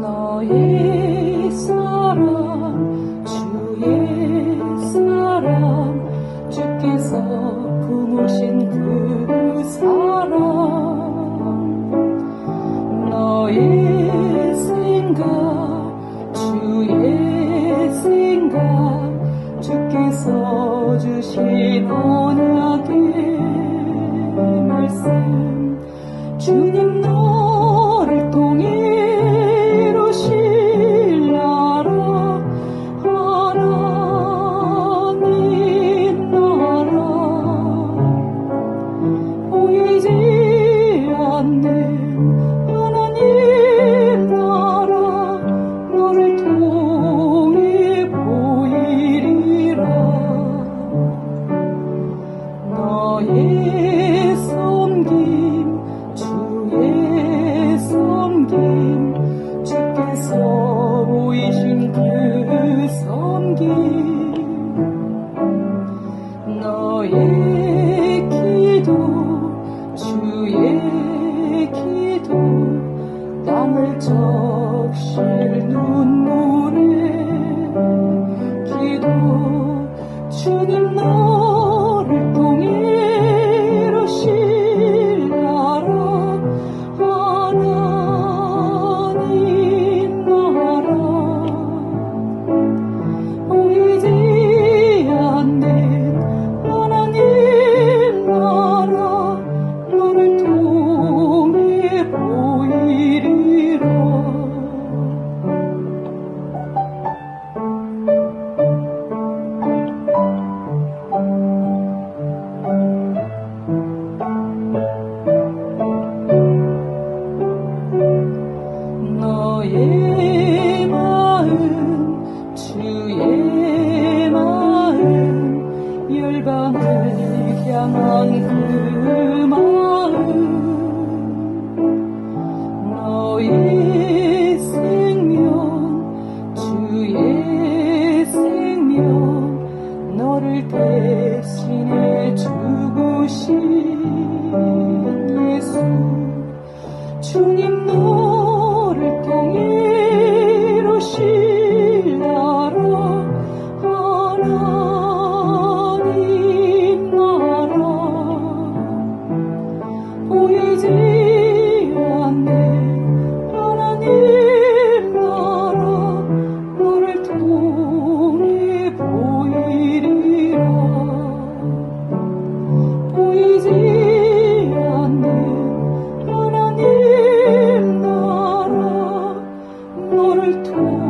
너의 사랑 주시던 아들 말씀. 주님 너 섬긴 너의 향한 그 마음 너의 생명 주의 생명 너를 대신해 죽으신 예수. 주님 너 보이지 않네. 하나님 나라 나를 통해 보이리라. 보이지 않네. 하나님 나라 너를 통해